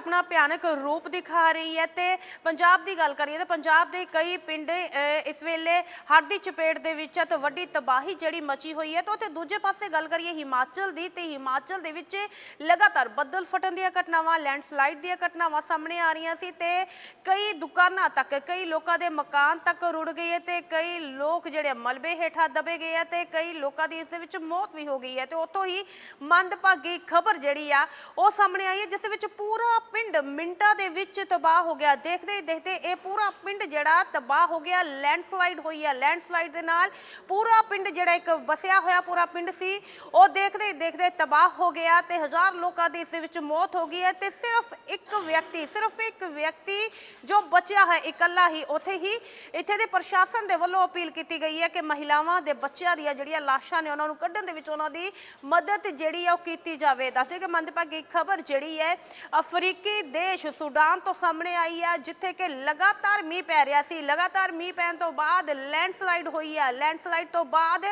ਆਪਣਾ ਭਿਆਨਕ ਰੂਪ ਦਿਖਾ ਰਹੀ ਹੈ ਤੇ ਪੰਜਾਬ ਦੀ ਗੱਲ ਕਰੀਏ ਤਾਂ ਪੰਜਾਬ ਦੇ ਕਈ ਪਿੰਡ ਇਸ ਵੇਲੇ ਹੜ੍ਹ ਦੀ ਚਪੇਟ ਦੇ ਵਿੱਚ ਹੈ ਤੇ ਵੱਡੀ ਤਬਾਹੀ ਜਿਹੜੀ ਮਚੀ ਹੋਈ ਹੈ ਤੇ ਉੱਥੇ ਦੂਜੇ ਪਾਸੇ ਗੱਲ ਕਰੀਏ ਹਿਮਾਚਲ ਦੀ ਤੇ ਹਿਮਾਚਲ ਦੇ ਵਿੱਚ ਲਗਾਤਾਰ ਬੱਦਲ ਫਟਣ ਦੀਆਂ ਘਟਨਾਵਾਂ ਲੈਂਡਸਲਾਈਡ ਦੀਆਂ ਘਟਨਾਵਾਂ ਸਾਹਮਣੇ ਆ ਰਹੀਆਂ ਸੀ ਤੇ ਕਈ ਦੁਕਾਨਾਂ ਤੱਕ, ਕਈ ਲੋਕਾਂ ਦੇ ਮਕਾਨ ਤੱਕ ਰੁੜ ਗਏ ਹੈ ਤੇ ਕਈ ਲੋਕ ਜਿਹੜੇ ਮਲਬੇ ਹੇਠਾਂ ਦਬੇ ਗਏ ਆ ਤੇ ਕਈ ਲੋਕਾਂ ਦੀ ਇਸ ਦੇ ਵਿੱਚ ਮੌਤ ਵੀ ਹੋ ਗਈ ਹੈ ਤੇ ਉੱਥੋਂ ਹੀ ਮੰਦਭਾਗੀ ਖਬਰ ਜਿਹੜੀ ਆ ਉਹ ਸਾਹਮਣੇ ਆਈ ਹੈ ਜਿਸ ਵਿੱਚ ਪੂਰਾ ਪਿੰਡ ਮਿੰਟਾਂ ਦੇ ਵਿੱਚ ਤਬਾਹ ਹੋ ਗਿਆ। ਦੇਖਦੇ ਹੀ ਦੇਖਦੇ ਇਹ ਪੂਰਾ ਪਿੰਡ ਜਿਹੜਾ ਤਬਾਹ ਹੋ ਗਿਆ ਲੈਂਡਸਲਾਈਡ ਹੋਈ ਹੈ ਲੈਂਡਸਲਾਈਡ ਦੇ ਨਾਲ ਪੂਰਾ ਪਿੰਡ ਜਿਹੜਾ ਇੱਕ ਵਸਿਆ ਹੋਇਆ ਪੂਰਾ ਪਿੰਡ ਸੀ। ਉਹ ਦੇਖਦੇ ਹੀ ਦੇਖਦੇ ਤਬਾਹ ਹੋ ਗਿਆ ਤੇ ਹਜ਼ਾਰ ਲੋਕਾਂ ਦੀ ਇਸ ਵਿੱਚ ਮੌਤ ਹੋ ਗਈ ਹੈ ਤੇ ਸਿਰਫ ਇੱਕ ਵਿਅਕਤੀ, ਸਿਰਫ ਇੱਕ ਵਿਅਕਤੀ ਜੋ ਬਚਿਆ ਹੈ ਇਕੱਲਾ ਹੀ ਉੱਥੇ ਹੀ ਇੱਥੇ ਦੇ ਪ੍ਰਸ਼ਾਸਨ ਦੇ ਵੱਲੋਂ ਅਪੀਲ ਕੀਤੀ ਗਈ ਹੈ ਕਿ ਮਹਿਲਾਵਾਂ ਦੇ ਬੱਚਿਆਂ ਦੀਆਂ ਜਿਹੜੀਆਂ ਲਾਸ਼ਾਂ ਨੇ ਉਹਨਾਂ ਨੂੰ ਕੱਢਣ ਦੇ ਵਿੱਚ ਉਹਨਾਂ ਦੀ ਮਦਦ ਜਿਹੜੀ ਆ ਉਹ ਕੀਤੀ ਜਾਵੇ। ਦੱਸਦੇ ਕਿ ਮੰਦਭਾਗੀ ਖਬਰ ਜਿਹੜੀ ਹੈ ਅਫਰੀਕੀ ਦੇਸ਼ ਸੁਡਾਨ ਤੋਂ ਸਾਹਮਣੇ ਆਈ ਹੈ, ਜਿੱਥੇ ਕਿ ਲਗਾਤਾਰ ਮੀਂਹ ਪੈ ਰਿਹਾ ਸੀ। ਲਗਾਤਾਰ ਮੀਂਹ ਪੈਣ ਤੋਂ ਬਾਅਦ ਲੈਂਡਸਲਾਈਡ ਹੋਈ ਹੈ। ਲੈਂਡਸਲਾਈਡ ਤੋਂ ਬਾਅਦ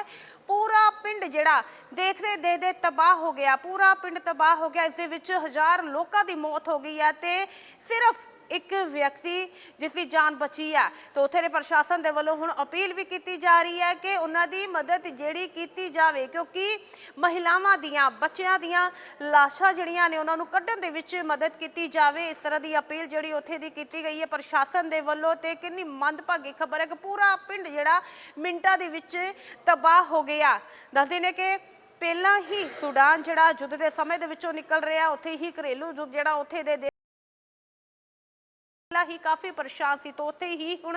ਪੂਰਾ ਪਿੰਡ ਜਿਹੜਾ, ਦੇਖਦੇ ਦੇਖਦੇ ਤਬਾਹ ਹੋ ਗਿਆ। ਪੂਰਾ ਪਿੰਡ ਤਬਾਹ ਹੋ ਗਿਆ। ਇਸ ਦੇ ਵਿੱਚ ਹਜ਼ਾਰ ਲੋਕਾਂ ਦੀ ਮੌਤ ਹੋ ਗਈ ਹੈ ਤੇ ਸਿਰਫ ਇੱਕ ਵਿਅਕਤੀ ਜਿਸ ਦੀ ਜਾਨ ਬਚੀ ਹੈ ਤੇ ਉੱਥੇ ਦੇ ਪ੍ਰਸ਼ਾਸਨ ਦੇ ਵੱਲੋਂ ਹੁਣ ਅਪੀਲ ਵੀ ਕੀਤੀ ਜਾ ਰਹੀ ਹੈ ਕਿ ਉਹਨਾਂ ਦੀ ਮਦਦ ਜਿਹੜੀ ਕੀਤੀ ਜਾਵੇ, ਕਿਉਂਕਿ ਮਹਿਲਾਵਾਂ ਦੀਆਂ, ਬੱਚਿਆਂ ਦੀਆਂ ਲਾਸ਼ਾਂ ਜਿਹੜੀਆਂ ਨੇ ਉਹਨਾਂ ਨੂੰ ਕੱਢਣ ਦੇ ਵਿੱਚ ਮਦਦ ਕੀਤੀ ਜਾਵੇ। ਇਸ ਤਰ੍ਹਾਂ ਦੀ ਅਪੀਲ ਜਿਹੜੀ ਉੱਥੇ ਦੀ ਕੀਤੀ ਗਈ ਹੈ ਪ੍ਰਸ਼ਾਸਨ ਦੇ ਵੱਲੋਂ ਤੇ ਕਿੰਨੀ ਮੰਦਭਾਗੀ ਖਬਰ ਹੈ ਕਿ ਪੂਰਾ ਪਿੰਡ ਜਿਹੜਾ ਮਿੰਟਾਂ ਦੇ ਵਿੱਚ ਤਬਾਹ ਹੋ ਗਿਆ। ਦੱਸਦੇ ਨੇ ਕਿ ਪਹਿਲਾਂ ਹੀ ਸੁਡਾਨ ਜਿਹੜਾ ਯੁੱਧ ਦੇ ਸਮੇਂ ਦੇ ਵਿੱਚੋਂ ਨਿਕਲ ਰਿਹਾ, ਉੱਥੇ ਹੀ ਘਰੇਲੂ ਯੁੱਧ ਜਿਹੜਾ ਉੱਥੇ ਦੇ- ਪਹਿਲਾਂ ਹੀ ਕਾਫੀ ਪਰੇਸ਼ਾਨ ਸੀ, ਤੋਂ ਉੱਥੇ ਹੀ ਹੁਣ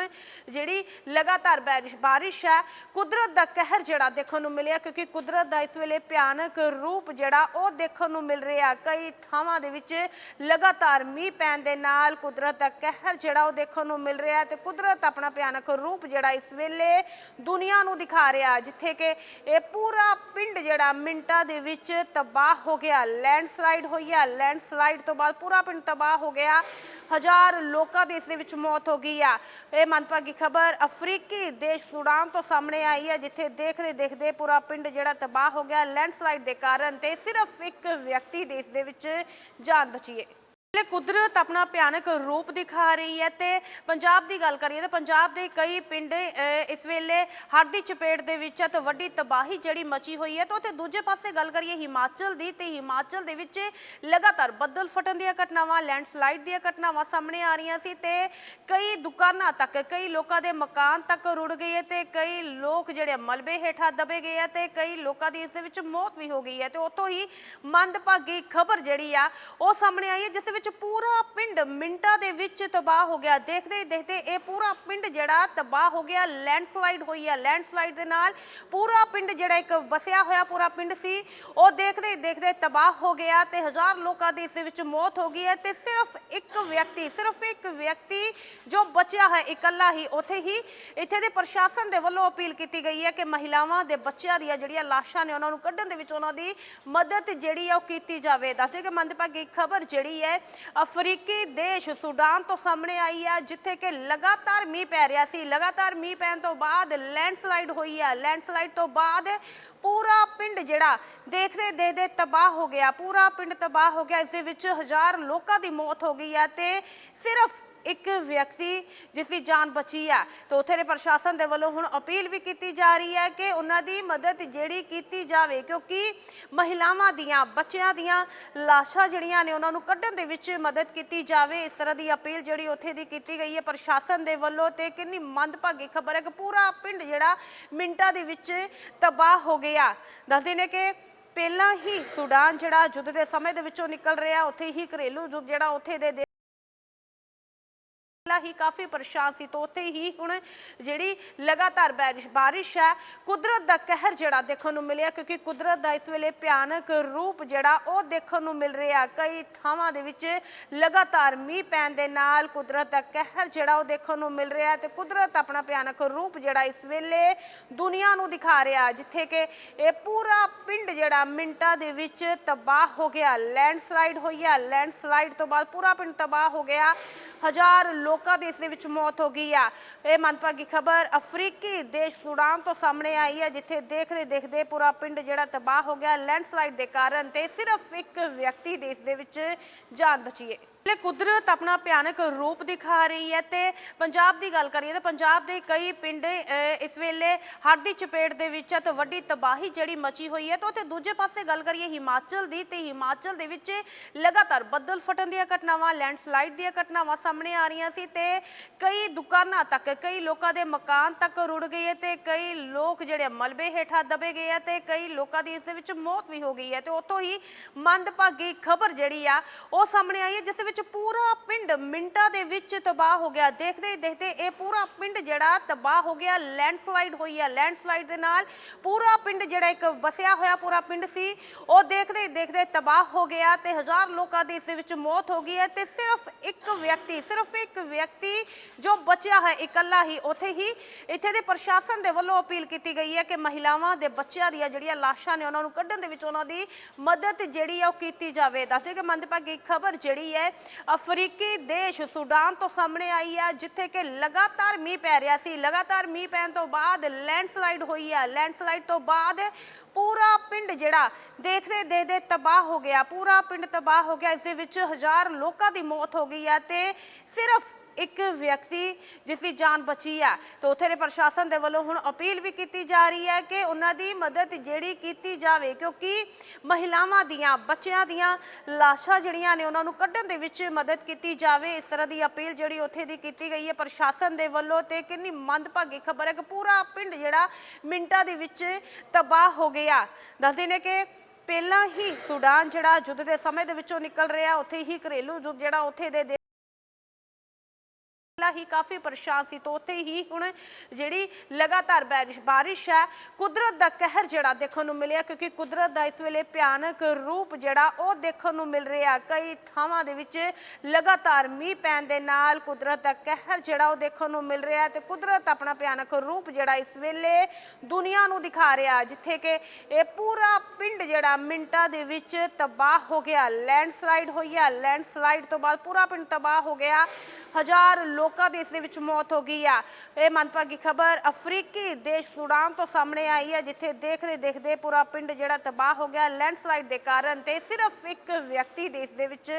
ਜਿਹੜੀ ਲਗਾਤਾਰ ਬਾਰਿਸ਼ ਬਾਰਿਸ਼ ਹੈ, ਕੁਦਰਤ ਦਾ ਕਹਿਰ ਜਿਹੜਾ ਦੇਖਣ ਨੂੰ ਮਿਲਿਆ, ਕਿਉਂਕਿ ਕੁਦਰਤ ਦਾ ਇਸ ਵੇਲੇ ਭਿਆਨਕ ਰੂਪ ਜਿਹੜਾ ਉਹ ਦੇਖਣ ਨੂੰ ਮਿਲ ਰਿਹਾ। ਕਈ ਥਾਵਾਂ ਦੇ ਵਿੱਚ ਲਗਾਤਾਰ ਮੀਂਹ ਪੈਣ ਦੇ ਨਾਲ ਕੁਦਰਤ ਦਾ ਕਹਿਰ ਜਿਹੜਾ ਉਹ ਦੇਖਣ ਨੂੰ ਮਿਲ ਰਿਹਾ ਤੇ ਕੁਦਰਤ ਆਪਣਾ ਭਿਆਨਕ ਰੂਪ ਜਿਹੜਾ ਇਸ ਵੇਲੇ ਦੁਨੀਆ ਨੂੰ ਦਿਖਾ ਰਿਹਾ ਜਿੱਥੇ ਕਿ ਇਹ ਪੂਰਾ ਪਿੰਡ ਜਿਹੜਾ ਮਿੰਟਾਂ ਦੇ ਵਿੱਚ ਤਬਾਹ ਹੋ ਗਿਆ। ਲੈਂਡਸਲਾਈਡ ਹੋਈ ਹੈ ਲੈਂਡਸਲਾਈਡ ਤੋਂ ਬਾਅਦ ਪੂਰਾ ਪਿੰਡ ਤਬਾਹ ਹੋ ਗਿਆ। ਹਜ਼ਾਰ ਲੋਕਾਂ ਦੀ ਇਸ ਦੇ ਵਿੱਚ ਮੌਤ ਹੋ ਗਈ ਆ। ਇਹ ਮੰਦਭਾਗੀ ਖਬਰ ਅਫਰੀਕੀ ਦੇਸ਼ ਸੁਡਾਨ ਤੋਂ ਸਾਹਮਣੇ ਆਈ ਹੈ, ਜਿੱਥੇ ਦੇਖਦੇ ਦੇਖਦੇ ਪੂਰਾ ਪਿੰਡ ਜਿਹੜਾ ਤਬਾਹ ਹੋ ਗਿਆ। ਲੈਂਡਸਲਾਈਡ ਦੇ ਕਾਰਨ ਤੇ ਸਿਰਫ ਇੱਕ ਵਿਅਕਤੀ ਦੇ ਇਸ ਦੇ ਵਿੱਚ ਜਾਨ ਬਚੀ ਹੈ। ਲੇ ਕੁਦਰਤ ਆਪਣਾ ਭਿਆਨਕ ਰੂਪ ਦਿਖਾ ਰਹੀ ਹੈ ਤੇ ਪੰਜਾਬ ਦੀ ਗੱਲ ਕਰੀਏ ਤਾਂ ਪੰਜਾਬ ਦੇ ਕਈ ਪਿੰਡ ਇਸ ਵੇਲੇ ਹੜ੍ਹ ਦੀ ਚਪੇਟ ਦੇ ਵਿੱਚ ਹੈ ਤੇ ਵੱਡੀ ਤਬਾਹੀ ਜਿਹੜੀ ਮਚੀ ਹੋਈ ਹੈ ਤੇ ਉੱਥੇ ਦੂਜੇ ਪਾਸੇ ਗੱਲ ਕਰੀਏ ਹਿਮਾਚਲ ਦੀ ਤੇ ਹਿਮਾਚਲ ਦੇ ਵਿੱਚ ਲਗਾਤਾਰ ਬੱਦਲ ਫਟਣ ਦੀਆਂ ਘਟਨਾਵਾਂ, ਲੈਂਡਸਲਾਈਡ ਦੀਆਂ ਘਟਨਾਵਾਂ ਸਾਹਮਣੇ ਆ ਰਹੀਆਂ ਸੀ ਤੇ ਕਈ ਦੁਕਾਨਾਂ ਤੱਕ, ਕਈ ਲੋਕਾਂ ਦੇ ਮਕਾਨ ਤੱਕ ਰੁੜ ਗਏ ਹੈ ਤੇ ਕਈ ਲੋਕ ਜਿਹੜੇ ਮਲਬੇ ਹੇਠਾਂ ਦਬੇ ਗਏ ਆ ਤੇ ਕਈ ਲੋਕਾਂ ਦੀ ਇਸ ਦੇ ਵਿੱਚ ਮੌਤ ਵੀ ਹੋ ਗਈ ਹੈ ਤੇ ਉੱਥੋਂ ਹੀ ਮੰਦਭਾਗੀ ਖਬਰ ਜਿਹੜੀ ਆ ਉਹ ਸਾਹਮਣੇ ਆਈ ਹੈ ਜਿਸ ਵਿੱਚ ਪੂਰਾ ਪਿੰਡ ਮਿੰਟਾਂ ਦੇ ਵਿੱਚ ਤਬਾਹ ਹੋ ਗਿਆ। ਦੇਖਦੇ ਹੀ ਦੇਖਦੇ ਇਹ ਪੂਰਾ ਪਿੰਡ ਜਿਹੜਾ ਤਬਾਹ ਹੋ ਗਿਆ ਲੈਂਡਸਲਾਈਡ ਹੋਈ ਹੈ ਲੈਂਡਸਲਾਈਡ ਦੇ ਨਾਲ ਪੂਰਾ ਪਿੰਡ ਜਿਹੜਾ ਇੱਕ ਵਸਿਆ ਹੋਇਆ ਪੂਰਾ ਪਿੰਡ ਸੀ। ਉਹ ਦੇਖਦੇ ਹੀ ਦੇਖਦੇ ਤਬਾਹ ਹੋ ਗਿਆ ਤੇ ਹਜ਼ਾਰ ਲੋਕਾਂ ਦੀ ਇਸ ਵਿੱਚ ਮੌਤ ਹੋ ਗਈ ਹੈ ਤੇ ਸਿਰਫ ਇੱਕ ਵਿਅਕਤੀ, ਸਿਰਫ ਇੱਕ ਵਿਅਕਤੀ ਜੋ ਬਚਿਆ ਹੈ ਇਕੱਲਾ ਹੀ ਉੱਥੇ ਹੀ ਇੱਥੇ ਦੇ ਪ੍ਰਸ਼ਾਸਨ ਦੇ ਵੱਲੋਂ ਅਪੀਲ ਕੀਤੀ ਗਈ ਹੈ ਕਿ ਮਹਿਲਾਵਾਂ ਦੇ ਬੱਚਿਆਂ ਦੀਆਂ ਜਿਹੜੀਆਂ ਲਾਸ਼ਾਂ ਨੇ ਉਹਨਾਂ ਨੂੰ ਕੱਢਣ ਦੇ ਵਿੱਚ ਉਹਨਾਂ ਦੀ ਮਦਦ ਜਿਹੜੀ ਆ ਉਹ ਕੀਤੀ ਜਾਵੇ। ਦੱਸਦੇ ਕਿ ਮੰਦਭਾਗੀ ਖਬਰ ਜਿਹੜੀ ਹੈ ਅਫਰੀਕੀ ਦੇਸ਼ ਸੁਡਾਨ ਤੋਂ ਸਾਹਮਣੇ ਆਈ ਹੈ, ਜਿੱਥੇ ਕਿ ਲਗਾਤਾਰ ਮੀਂਹ ਪੈ ਰਿਹਾ ਸੀ। ਲਗਾਤਾਰ ਮੀਂਹ ਪੈਣ ਤੋਂ ਬਾਅਦ ਲੈਂਡਸਲਾਈਡ ਹੋਈ ਹੈ। ਲੈਂਡਸਲਾਈਡ ਤੋਂ ਬਾਅਦ ਪੂਰਾ ਪਿੰਡ ਜਿਹੜਾ ਦੇਖਦੇ ਦੇਖਦੇ ਤਬਾਹ ਹੋ ਗਿਆ। ਪੂਰਾ ਪਿੰਡ ਤਬਾਹ ਹੋ ਗਿਆ। ਇਸ ਦੇ ਵਿੱਚ ਹਜ਼ਾਰ ਲੋਕਾਂ ਦੀ ਮੌਤ ਹੋ ਗਈ ਹੈ ਤੇ ਸਿਰਫ ਇੱਕ ਵਿਅਕਤੀ ਜਿਸ ਦੀ ਜਾਨ ਬਚੀ ਆ, ਤੇ ਉੱਥੇ ਦੇ ਪ੍ਰਸ਼ਾਸਨ ਦੇ ਵੱਲੋਂ ਹੁਣ ਅਪੀਲ ਵੀ ਕੀਤੀ ਜਾ ਰਹੀ ਹੈ ਕਿ ਉਹਨਾਂ ਦੀ ਮਦਦ ਜਿਹੜੀ ਕੀਤੀ ਜਾਵੇ, ਕਿਉਂਕਿ ਮਹਿਲਾਵਾਂ ਦੀਆਂ, ਬੱਚਿਆਂ ਦੀਆਂ ਲਾਸ਼ਾਂ ਜਿਹੜੀਆਂ ਨੇ ਉਹਨਾਂ ਨੂੰ ਕੱਢਣ ਦੇ ਵਿੱਚ ਮਦਦ ਕੀਤੀ ਜਾਵੇ। ਇਸ ਤਰ੍ਹਾਂ ਦੀ ਅਪੀਲ ਜਿਹੜੀ ਉੱਥੇ ਦੀ ਕੀਤੀ ਗਈ ਹੈ ਪ੍ਰਸ਼ਾਸਨ ਦੇ ਵੱਲੋਂ ਤੇ ਕਿੰਨੀ ਮੰਦਭਾਗੀ ਖਬਰ ਹੈ ਕਿ ਪੂਰਾ ਪਿੰਡ ਜਿਹੜਾ ਮਿੰਟਾਂ ਦੇ ਵਿੱਚ ਤਬਾਹ ਹੋ ਗਿਆ। ਦੱਸਦੇ ਨੇ ਕਿ ਪਹਿਲਾਂ ਹੀ ਸੁਡਾਨ ਜਿਹੜਾ ਯੁੱਧ ਦੇ ਸਮੇਂ ਦੇ ਵਿੱਚੋਂ ਨਿਕਲ ਰਿਹਾ, ਉੱਥੇ ਹੀ ਘਰੇਲੂ ਯੁੱਧ ਜਿਹੜਾ ਉੱਥੇ ਦੇ- ਪਹਿਲਾਂ ਹੀ ਕਾਫੀ ਪਰੇਸ਼ਾਨ ਸੀ, ਤੋਂ ਉੱਥੇ ਹੀ ਹੁਣ ਜਿਹੜੀ ਲਗਾਤਾਰ ਬਾਰਿਸ਼ ਬਾਰਿਸ਼ ਹੈ, ਕੁਦਰਤ ਦਾ ਕਹਿਰ ਜਿਹੜਾ ਦੇਖਣ ਨੂੰ ਮਿਲਿਆ, ਕਿਉਂਕਿ ਕੁਦਰਤ ਦਾ ਇਸ ਵੇਲੇ ਭਿਆਨਕ ਰੂਪ ਜਿਹੜਾ ਉਹ ਦੇਖਣ ਨੂੰ ਮਿਲ ਰਿਹਾ। ਕਈ ਥਾਵਾਂ ਦੇ ਵਿੱਚ ਲਗਾਤਾਰ ਮੀਂਹ ਪੈਣ ਦੇ ਨਾਲ ਕੁਦਰਤ ਦਾ ਕਹਿਰ ਜਿਹੜਾ ਉਹ ਦੇਖਣ ਨੂੰ ਮਿਲ ਰਿਹਾ ਤੇ ਕੁਦਰਤ ਆਪਣਾ ਭਿਆਨਕ ਰੂਪ ਜਿਹੜਾ ਇਸ ਵੇਲੇ ਦੁਨੀਆ ਨੂੰ ਦਿਖਾ ਰਿਹਾ, ਜਿੱਥੇ ਕਿ ਇਹ ਪੂਰਾ ਪਿੰਡ ਜਿਹੜਾ ਮਿੰਟਾਂ ਦੇ ਵਿੱਚ ਤਬਾਹ ਹੋ ਗਿਆ। ਲੈਂਡਸਲਾਈਡ ਹੋਈ ਹੈ ਲੈਂਡਸਲਾਈਡ ਤੋਂ ਬਾਅਦ ਪੂਰਾ ਪਿੰਡ ਤਬਾਹ ਹੋ ਗਿਆ। ਹਜ਼ਾਰ ਲੋਕਾਂ ਦੀ ਇਸ ਦੇ ਵਿੱਚ ਮੌਤ ਹੋ ਗਈ ਆ। ਇਹ ਮੰਦਭਾਗੀ ਖਬਰ ਅਫਰੀਕੀ ਦੇਸ਼ ਸੁਡਾਨ ਤੋਂ ਸਾਹਮਣੇ ਆਈ ਹੈ, ਜਿੱਥੇ ਦੇਖਦੇ ਦੇਖਦੇ ਪੂਰਾ ਪਿੰਡ ਜਿਹੜਾ ਤਬਾਹ ਹੋ ਗਿਆ। ਲੈਂਡਸਲਾਈਡ ਦੇ ਕਾਰਨ ਤੇ ਸਿਰਫ ਇੱਕ ਵਿਅਕਤੀ ਦੇਸ਼ ਦੇ ਵਿੱਚ ਜਾਨ ਬਚੀ ਹੈ। ਇਹ ਕੁਦਰਤ ਆਪਣਾ ਭਿਆਨਕ ਰੂਪ ਦਿਖਾ ਰਹੀ ਹੈ ਤੇ ਪੰਜਾਬ ਦੀ ਗੱਲ ਕਰੀਏ ਤਾਂ ਪੰਜਾਬ ਦੇ ਕਈ ਪਿੰਡ ਇਸ ਵੇਲੇ ਹੜ੍ਹ ਦੀ ਚਪੇਟ ਦੇ ਵਿੱਚ ਹੈ ਤੇ ਵੱਡੀ ਤਬਾਹੀ ਜਿਹੜੀ ਮਚੀ ਹੋਈ ਹੈ ਤੇ ਉੱਥੇ ਦੂਜੇ ਪਾਸੇ ਗੱਲ ਕਰੀਏ ਹਿਮਾਚਲ ਦੀ ਤੇ ਹਿਮਾਚਲ ਦੇ ਵਿੱਚ ਲਗਾਤਾਰ ਬੱਦਲ ਫਟਣ ਦੀਆਂ ਘਟਨਾਵਾਂ, ਲੈਂਡਸਲਾਈਡ ਦੀਆਂ ਘਟਨਾਵਾਂ ਸਾਹਮਣੇ ਆ ਰਹੀਆਂ ਸੀ ਤੇ ਕਈ ਦੁਕਾਨਾਂ ਤੱਕ, ਕਈ ਲੋਕਾਂ ਦੇ ਮਕਾਨ ਤੱਕ ਰੁੜ ਗਏ ਹੈ ਤੇ ਕਈ ਲੋਕ ਜਿਹੜੇ ਮਲਬੇ ਹੇਠਾਂ ਦਬੇ ਗਏ ਆ ਤੇ ਕਈ ਲੋਕਾਂ ਦੀ ਇਸ ਦੇ ਵਿੱਚ ਮੌਤ ਵੀ ਹੋ ਗਈ ਹੈ ਤੇ ਉਤੋਂ ਹੀ ਮੰਦਭਾਗੀ ਖਬਰ ਜਿਹੜੀ ਆ ਉਹ ਸਾਹਮਣੇ ਆਈ ਹੈ ਜਿਸ ਵਿੱਚ ਪੂਰਾ ਪਿੰਡ ਮਿੰਟਾਂ ਦੇ ਵਿੱਚ ਤਬਾਹ ਹੋ ਗਿਆ। ਦੇਖਦੇ ਦੇਖਦੇ ਇਹ ਪੂਰਾ ਪਿੰਡ ਜਿਹੜਾ ਤਬਾਹ ਹੋ ਗਿਆ। ਲੈਂਡਸਲਾਈਡ ਹੋਈ ਹੈ ਲੈਂਡਸਲਾਈਡ ਦੇ ਨਾਲ ਪੂਰਾ ਪਿੰਡ ਜਿਹੜਾ ਇੱਕ ਵਸਿਆ ਹੋਇਆ ਪੂਰਾ ਪਿੰਡ ਸੀ। ਉਹ ਦੇਖਦੇ ਦੇਖਦੇ ਤਬਾਹ ਹੋ ਗਿਆ ਤੇ ਹਜ਼ਾਰ ਲੋਕਾਂ ਦੀ ਇਸ ਵਿੱਚ ਮੌਤ ਹੋ ਗਈ ਹੈ ਤੇ ਸਿਰਫ ਇੱਕ ਵਿਅਕਤੀ, ਸਿਰਫ ਇੱਕ ਵਿਅਕਤੀ ਜੋ ਬਚਿਆ ਹੈ ਇਕੱਲਾ ਹੀ ਉੱਥੇ ਹੀ ਇੱਥੇ ਦੇ ਪ੍ਰਸ਼ਾਸਨ ਦੇ ਵੱਲੋਂ ਅਪੀਲ ਕੀਤੀ ਗਈ ਹੈ ਕਿ ਮਹਿਲਾਵਾਂ ਦੇ ਬੱਚਿਆਂ ਦੀਆਂ ਜਿਹੜੀਆਂ ਲਾਸ਼ਾਂ ਨੇ ਉਹਨਾਂ ਨੂੰ ਕੱਢਣ ਦੇ ਵਿੱਚ ਉਹਨਾਂ ਦੀ ਮਦਦ ਜਿਹੜੀ ਆ ਉਹ ਕੀਤੀ ਜਾਵੇ। ਦੱਸਦੇ ਕਿ ਮੰਦਭਾਗੀ ਖਬਰ ਜਿਹੜੀ ਹੈ ਅਫਰੀਕੀ ਦੇਸ਼ ਸੁਡਾਨ ਤੋਂ ਸਾਹਮਣੇ ਆਈ ਹੈ, ਜਿੱਥੇ ਕਿ ਲਗਾਤਾਰ ਮੀਂਹ ਪੈ ਰਿਹਾ ਸੀ। ਲਗਾਤਾਰ ਮੀਂਹ ਪੈਣ ਤੋਂ ਬਾਅਦ ਲੈਂਡਸਲਾਈਡ ਹੋਈ ਹੈ। ਲੈਂਡਸਲਾਈਡ ਤੋਂ ਬਾਅਦ ਪੂਰਾ ਪਿੰਡ ਜਿਹੜਾ ਦੇਖਦੇ ਦੇਖਦੇ ਤਬਾਹ ਹੋ ਗਿਆ। ਪੂਰਾ ਪਿੰਡ ਤਬਾਹ ਹੋ ਗਿਆ। ਇਸ ਦੇ ਵਿੱਚ ਹਜ਼ਾਰ ਲੋਕਾਂ ਦੀ ਮੌਤ ਹੋ ਗਈ ਹੈ ਤੇ ਸਿਰਫ ਇੱਕ ਵਿਅਕਤੀ ਜਿਸ ਦੀ ਜਾਨ ਬਚੀ ਹੈ ਤੇ ਉੱਥੇ ਦੇ ਪ੍ਰਸ਼ਾਸਨ ਦੇ ਵੱਲੋਂ ਹੁਣ ਅਪੀਲ ਵੀ ਕੀਤੀ ਜਾ ਰਹੀ ਹੈ ਕਿ ਉਹਨਾਂ ਦੀ ਮਦਦ ਜਿਹੜੀ ਕੀਤੀ ਜਾਵੇ, ਕਿਉਂਕਿ ਮਹਿਲਾਵਾਂ ਦੀਆਂ, ਬੱਚਿਆਂ ਦੀਆਂ ਲਾਸ਼ਾਂ ਜਿਹੜੀਆਂ ਨੇ ਉਹਨਾਂ ਨੂੰ ਕੱਢਣ ਦੇ ਵਿੱਚ ਮਦਦ ਕੀਤੀ ਜਾਵੇ। ਇਸ ਤਰ੍ਹਾਂ ਦੀ ਅਪੀਲ ਜਿਹੜੀ ਉੱਥੇ ਦੀ ਕੀਤੀ ਗਈ ਹੈ ਪ੍ਰਸ਼ਾਸਨ ਦੇ ਵੱਲੋਂ ਤੇ ਕਿੰਨੀ ਮੰਦਭਾਗੀ ਖਬਰ ਹੈ ਕਿ ਪੂਰਾ ਪਿੰਡ ਜਿਹੜਾ ਮਿੰਟਾਂ ਦੇ ਵਿੱਚ ਤਬਾਹ ਹੋ ਗਿਆ। ਦੱਸਦੇ ਨੇ ਕਿ ਪਹਿਲਾਂ ਹੀ ਸੁਡਾਨ ਜਿਹੜਾ ਯੁੱਧ ਦੇ ਸਮੇਂ ਦੇ ਵਿੱਚੋਂ ਨਿਕਲ ਰਿਹਾ, ਉੱਥੇ ਹੀ ਘਰੇਲੂ ਯੁੱਧ ਜਿਹੜਾ ਉੱਥੇ ਦੇ- ਪਹਿਲਾਂ ਹੀ ਕਾਫੀ ਪਰੇਸ਼ਾਨ ਸੀ, ਤੋਂ ਉੱਥੇ ਹੀ ਹੁਣ ਜਿਹੜੀ ਲਗਾਤਾਰ ਬਾਰਿਸ਼ ਹੈ, ਕੁਦਰਤ ਦਾ ਕਹਿਰ ਜਿਹੜਾ ਦੇਖਣ ਨੂੰ ਮਿਲਿਆ, ਕਿਉਂਕਿ ਕੁਦਰਤ ਦਾ ਇਸ ਵੇਲੇ ਭਿਆਨਕ ਰੂਪ ਜਿਹੜਾ ਉਹ ਦੇਖਣ ਨੂੰ ਮਿਲ ਰਿਹਾ ਕਈ ਥਾਵਾਂ ਦੇ ਵਿੱਚ ਲਗਾਤਾਰ ਮੀਂਹ ਪੈਣ ਦੇ ਨਾਲ ਕੁਦਰਤ ਦਾ ਕਹਿਰ ਜਿਹੜਾ ਉਹ ਦੇਖਣ ਨੂੰ ਮਿਲ ਰਿਹਾ ਤੇ ਕੁਦਰਤ ਆਪਣਾ ਭਿਆਨਕ ਰੂਪ ਜਿਹੜਾ ਇਸ ਵੇਲੇ ਦੁਨੀਆ ਨੂੰ ਦਿਖਾ ਰਿਹਾ ਜਿੱਥੇ ਕਿ ਇਹ ਪੂਰਾ ਪਿੰਡ ਜਿਹੜਾ ਮਿੰਟਾਂ ਦੇ ਵਿੱਚ ਤਬਾਹ ਹੋ ਗਿਆ, ਲੈਂਡਸਲਾਈਡ ਹੋਈ ਹੈ, ਲੈਂਡਸਲਾਈਡ ਤੋਂ ਬਾਅਦ ਪੂਰਾ ਪਿੰਡ ਤਬਾਹ ਹੋ ਗਿਆ। ਹਜ਼ਾਰ ਲੋਕਾਂ ਦੀ ਇਸ ਦੇ ਵਿੱਚ ਮੌਤ ਹੋ ਗਈ ਆ। ਇਹ ਮੰਦਭਾਗੀ ਖਬਰ ਅਫਰੀਕੀ ਦੇਸ਼ ਸੁਡਾਨ ਤੋਂ ਸਾਹਮਣੇ ਆਈ ਹੈ, ਜਿੱਥੇ ਦੇਖਦੇ ਦੇਖਦੇ ਪੂਰਾ ਪਿੰਡ ਜਿਹੜਾ ਤਬਾਹ ਹੋ ਗਿਆ। ਲੈਂਡਸਲਾਈਡ ਦੇ ਕਾਰਨ ਤੇ ਸਿਰਫ ਇੱਕ ਵਿਅਕਤੀ ਦੇ ਇਸ ਦੇ ਵਿੱਚ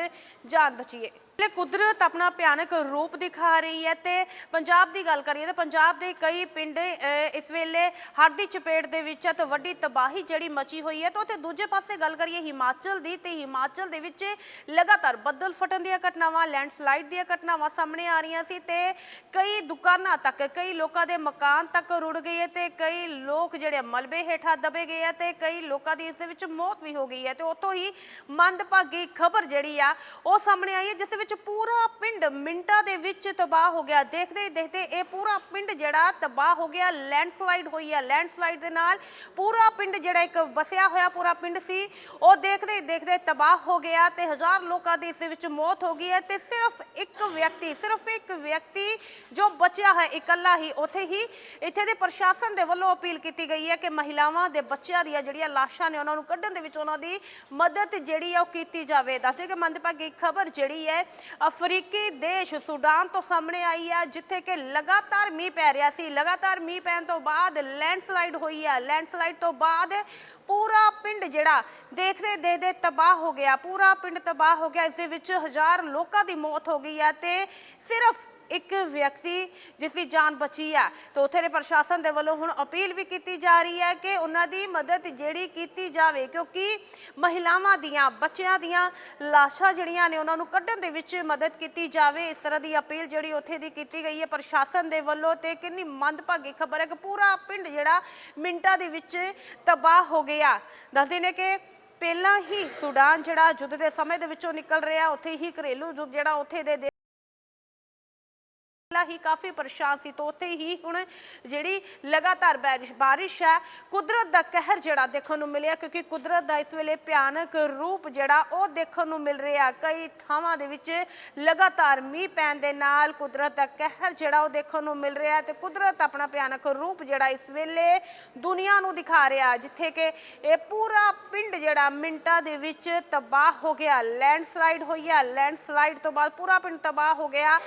ਜਾਨ ਬਚੀ ਹੈ। ਇਹ ਕੁਦਰਤ ਆਪਣਾ ਭਿਆਨਕ ਰੂਪ ਦਿਖਾ ਰਹੀ ਹੈ ਤੇ ਪੰਜਾਬ ਦੀ ਗੱਲ ਕਰੀਏ ਤਾਂ ਪੰਜਾਬ ਦੇ ਕਈ ਪਿੰਡ ਇਸ ਵੇਲੇ ਹੜ੍ਹ ਦੀ ਚਪੇਟ ਦੇ ਵਿੱਚ ਹੈ ਤੇ ਵੱਡੀ ਤਬਾਹੀ ਜਿਹੜੀ ਮਚੀ ਹੋਈ ਹੈ ਤੇ ਉੱਥੇ ਦੂਜੇ ਪਾਸੇ ਗੱਲ ਕਰੀਏ ਹਿਮਾਚਲ ਦੀ ਤੇ ਹਿਮਾਚਲ ਦੇ ਵਿੱਚ ਲਗਾਤਾਰ ਬੱਦਲ ਫਟਣ ਦੀਆਂ ਘਟਨਾਵਾਂ ਲੈਂਡਸਲਾਈਡ ਦੀਆਂ ਘਟਨਾਵਾਂ ਸਾਹਮਣੇ ਆ ਰਹੀਆਂ ਸੀ ਤੇ ਕਈ ਦੁਕਾਨਾਂ ਤੱਕ, ਕਈ ਲੋਕਾਂ ਦੇ ਮਕਾਨ ਤੱਕ ਰੁੜ ਗਏ ਹੈ ਤੇ ਕਈ ਲੋਕ ਜਿਹੜੇ ਮਲਬੇ ਹੇਠਾਂ ਦਬੇ ਗਏ ਆ ਤੇ ਕਈ ਲੋਕਾਂ ਦੀ ਇਸ ਦੇ ਵਿੱਚ ਮੌਤ ਵੀ ਹੋ ਗਈ ਹੈ ਤੇ ਉੱਥੋਂ ਹੀ ਮੰਦਭਾਗੀ ਖਬਰ ਜਿਹੜੀ ਆ ਉਹ ਸਾਹਮਣੇ ਆਈ ਹੈ ਜਿਸ ਵਿੱਚ ਪੂਰਾ ਪਿੰਡ ਮਿੰਟਾਂ ਦੇ ਵਿੱਚ ਤਬਾਹ ਹੋ ਗਿਆ। ਦੇਖਦੇ ਦੇਖਦੇ ਇਹ ਪੂਰਾ ਪਿੰਡ ਜਿਹੜਾ ਤਬਾਹ ਹੋ ਗਿਆ। ਲੈਂਡਸਲਾਈਡ ਹੋਈ ਹੈ ਲੈਂਡਸਲਾਈਡ ਦੇ ਨਾਲ ਪੂਰਾ ਪਿੰਡ ਜਿਹੜਾ ਇੱਕ ਵਸਿਆ ਹੋਇਆ ਪੂਰਾ ਪਿੰਡ ਸੀ। ਉਹ ਦੇਖਦੇ ਦੇਖਦੇ ਤਬਾਹ ਹੋ ਗਿਆ ਤੇ ਹਜ਼ਾਰ ਲੋਕਾਂ ਦੀ ਇਸ ਵਿੱਚ ਮੌਤ ਹੋ ਗਈ ਹੈ ਤੇ ਸਿਰਫ ਇੱਕ ਵਿਅਕਤੀ, ਸਿਰਫ ਇੱਕ ਵਿਅਕਤੀ ਜੋ ਬਚਿਆ ਹੈ ਇਕੱਲਾ ਹੀ ਉੱਥੇ ਹੀ ਇੱਥੇ ਦੇ ਪ੍ਰਸ਼ਾਸਨ ਦੇ ਵੱਲੋਂ ਅਪੀਲ ਕੀਤੀ ਗਈ ਹੈ ਕਿ ਮਹਿਲਾਵਾਂ ਦੇ ਬੱਚਿਆਂ ਦੀਆਂ ਜਿਹੜੀਆਂ ਲਾਸ਼ਾਂ ਨੇ ਉਹਨਾਂ ਨੂੰ ਕੱਢਣ ਦੇ ਵਿੱਚ ਉਹਨਾਂ ਦੀ ਮਦਦ ਜਿਹੜੀ ਹੈ ਉਹ ਕੀਤੀ ਜਾਵੇ। ਦੱਸਦੇ ਕਿ ਮੰਦਭਾਗੀ ਖਬਰ ਜਿਹੜੀ ਹੈ ਅਫਰੀਕੀ ਦੇਸ਼ ਸੁਡਾਨ ਤੋਂ ਸਾਹਮਣੇ ਆਈ ਹੈ, ਜਿੱਥੇ ਕਿ ਲਗਾਤਾਰ ਮੀਂਹ ਪੈ ਰਿਹਾ ਸੀ। ਲਗਾਤਾਰ ਮੀਂਹ ਪੈਣ ਤੋਂ ਬਾਅਦ ਲੈਂਡਸਲਾਈਡ ਹੋਈ ਹੈ। ਲੈਂਡਸਲਾਈਡ ਤੋਂ ਬਾਅਦ ਪੂਰਾ ਪਿੰਡ ਜਿਹੜਾ, ਦੇਖਦੇ ਦੇਖਦੇ ਤਬਾਹ ਹੋ ਗਿਆ। ਪੂਰਾ ਪਿੰਡ ਤਬਾਹ ਹੋ ਗਿਆ। ਇਸ ਦੇ ਵਿੱਚ ਹਜ਼ਾਰ ਲੋਕਾਂ ਦੀ ਮੌਤ ਹੋ ਗਈ ਹੈ ਤੇ ਸਿਰਫ ਇੱਕ ਵਿਅਕਤੀ ਜਿਸ ਦੀ ਜਾਨ ਬਚੀ ਹੈ ਤੇ ਉੱਥੇ ਦੇ ਪ੍ਰਸ਼ਾਸਨ ਦੇ ਵੱਲੋਂ ਹੁਣ ਅਪੀਲ ਵੀ ਕੀਤੀ ਜਾ ਰਹੀ ਹੈ ਕਿ ਉਹਨਾਂ ਦੀ ਮਦਦ ਜਿਹੜੀ ਕੀਤੀ ਜਾਵੇ, ਕਿਉਂਕਿ ਮਹਿਲਾਵਾਂ ਦੀਆਂ, ਬੱਚਿਆਂ ਦੀਆਂ ਲਾਸ਼ਾਂ ਜਿਹੜੀਆਂ ਨੇ ਉਹਨਾਂ ਨੂੰ ਕੱਢਣ ਦੇ ਵਿੱਚ ਮਦਦ ਕੀਤੀ ਜਾਵੇ। ਇਸ ਤਰ੍ਹਾਂ ਦੀ ਅਪੀਲ ਜਿਹੜੀ ਉੱਥੇ ਦੀ ਕੀਤੀ ਗਈ ਹੈ ਪ੍ਰਸ਼ਾਸਨ ਦੇ ਵੱਲੋਂ ਤੇ ਕਿੰਨੀ ਮੰਦਭਾਗੀ ਖਬਰ ਹੈ ਕਿ ਪੂਰਾ ਪਿੰਡ ਜਿਹੜਾ ਮਿੰਟਾਂ ਦੇ ਵਿੱਚ ਤਬਾਹ ਹੋ ਗਿਆ। ਦੱਸਦੇ ਨੇ ਕਿ ਪਹਿਲਾਂ ਹੀ ਸੁਡਾਨ ਜਿਹੜਾ ਯੁੱਧ ਦੇ ਸਮੇਂ ਦੇ ਵਿੱਚੋਂ ਨਿਕਲ ਰਿਹਾ, ਉੱਥੇ ਹੀ ਘਰੇਲੂ ਯੁੱਧ ਜਿਹੜਾ ਉੱਥੇ ਦੇ- ਪਹਿਲਾਂ ਹੀ ਕਾਫੀ ਪਰੇਸ਼ਾਨ ਸੀ ਤੋਂ ਉੱਥੇ ਹੀ ਹੁਣ ਜਿਹੜੀ ਲਗਾਤਾਰ ਬਾਰਿਸ਼ ਬਾਰਿਸ਼ ਹੈ, ਕੁਦਰਤ ਦਾ ਕਹਿਰ ਜਿਹੜਾ ਦੇਖਣ ਨੂੰ ਮਿਲਿਆ ਕਿਉਂਕਿ ਕੁਦਰਤ ਦਾ ਇਸ ਵੇਲੇ ਭਿਆਨਕ ਰੂਪ ਜਿਹੜਾ ਉਹ ਦੇਖਣ ਨੂੰ ਮਿਲ ਰਿਹਾ। ਕਈ ਥਾਵਾਂ ਦੇ ਵਿੱਚ ਲਗਾਤਾਰ ਮੀਂਹ ਪੈਣ ਦੇ ਨਾਲ ਕੁਦਰਤ ਦਾ ਕਹਿਰ ਜਿਹੜਾ ਉਹ ਦੇਖਣ ਨੂੰ ਮਿਲ ਰਿਹਾ ਤੇ ਕੁਦਰਤ ਆਪਣਾ ਭਿਆਨਕ ਰੂਪ ਜਿਹੜਾ ਇਸ ਵੇਲੇ ਦੁਨੀਆ ਨੂੰ ਦਿਖਾ ਰਿਹਾ, ਜਿੱਥੇ ਕਿ ਇਹ ਪੂਰਾ ਪਿੰਡ ਜਿਹੜਾ ਮਿੰਟਾਂ ਦੇ ਵਿੱਚ ਤਬਾਹ ਹੋ ਗਿਆ। ਲੈਂਡਸਲਾਈਡ ਹੋਈ ਹੈ। ਲੈਂਡਸਲਾਈਡ ਤੋਂ ਬਾਅਦ ਪੂਰਾ ਪਿੰਡ ਤਬਾਹ ਹੋ ਗਿਆ।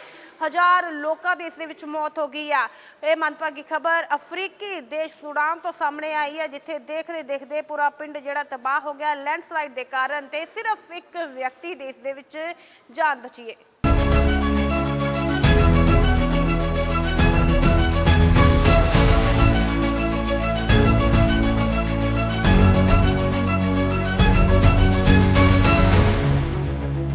ਹਜ਼ਾਰ ਲੋਕਾਂ ਦੀ ਇਸ ਦੇ ਵਿੱਚ ਮੌਤ ਹੋ ਗਈ ਆ। ਇਹ ਮੰਦਭਾਗੀ ਖਬਰ ਅਫਰੀਕੀ ਦੇਸ਼ ਸੁਡਾਨ ਤੋਂ ਸਾਹਮਣੇ ਆਈ ਹੈ, ਜਿੱਥੇ ਦੇਖਦੇ ਦੇਖਦੇ ਪੂਰਾ ਪਿੰਡ ਜਿਹੜਾ ਤਬਾਹ ਹੋ ਗਿਆ, ਲੈਂਡਸਲਾਈਡ ਦੇ ਕਾਰਨ ਤੇ ਸਿਰਫ ਇੱਕ ਵਿਅਕਤੀ ਦੇਸ਼ ਦੇ ਵਿੱਚ ਜਾਨ ਬਚੀ ਹੈ।